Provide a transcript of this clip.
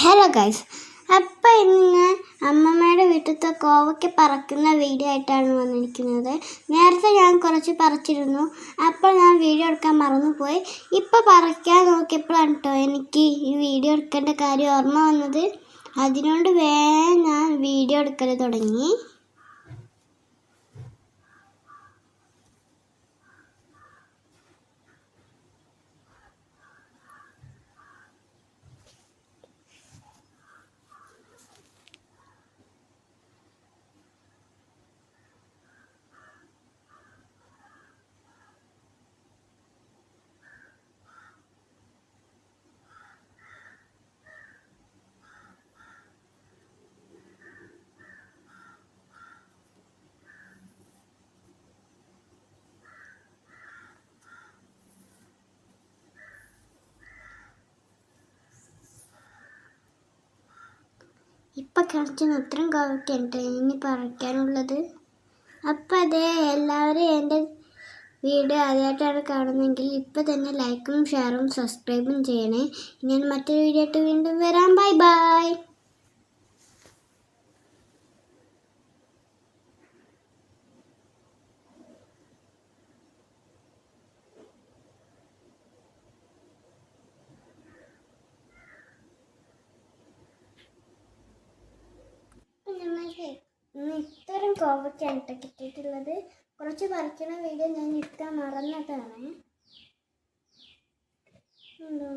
Hello guys അപ്പം ഇന്ന് അമ്മമ്മയുടെ വീട്ടിലത്തെ കോവയ്ക്ക് പറക്കുന്ന വീഡിയോ ആയിട്ടാണ് വന്നിരിക്കുന്നത്. നേരത്തെ ഞാൻ കുറച്ച് പറിച്ചിരുന്നു. അപ്പോൾ ഞാൻ വീഡിയോ എടുക്കാൻ മറന്നുപോയി. ഇപ്പോൾ പറിക്കാൻ നോക്കിയപ്പോഴാണ് കേട്ടോ എനിക്ക് ഈ വീഡിയോ എടുക്കേണ്ട കാര്യം ഓർമ്മ വന്നത്. അതിനോണ്ട് വേഗം ഞാൻ വീഡിയോ എടുക്കൽ തുടങ്ങി. ഇപ്പം അത്രയും ഇത്രയും ഉണ്ട് ഇനി പറിക്കാനുള്ളത്? അപ്പം അതെ എല്ലാവരും എന്റെ വീഡിയോ ആദ്യമായിട്ടാണ് കാണുന്നതെങ്കിൽ ഇപ്പം തന്നെ ലൈക്കും ഷെയറും സബ്സ്ക്രൈബും ചെയ്യണേ. ഞാൻ മറ്റൊരു വീഡിയോ ആയിട്ട് വീണ്ടും വരാം. ബൈ ബൈ അപ്പം നമുക്ക് ഇന്ന് ഇത്തരം കോവയ്ക്കാണ് കേട്ടോ കിട്ടിയിട്ടുള്ളത്. കുറച്ച് പറിക്കണ വീഡിയോ ഞാൻ ഇട്ടാൽ മറന്നതാണ്. ഉണ്ടോ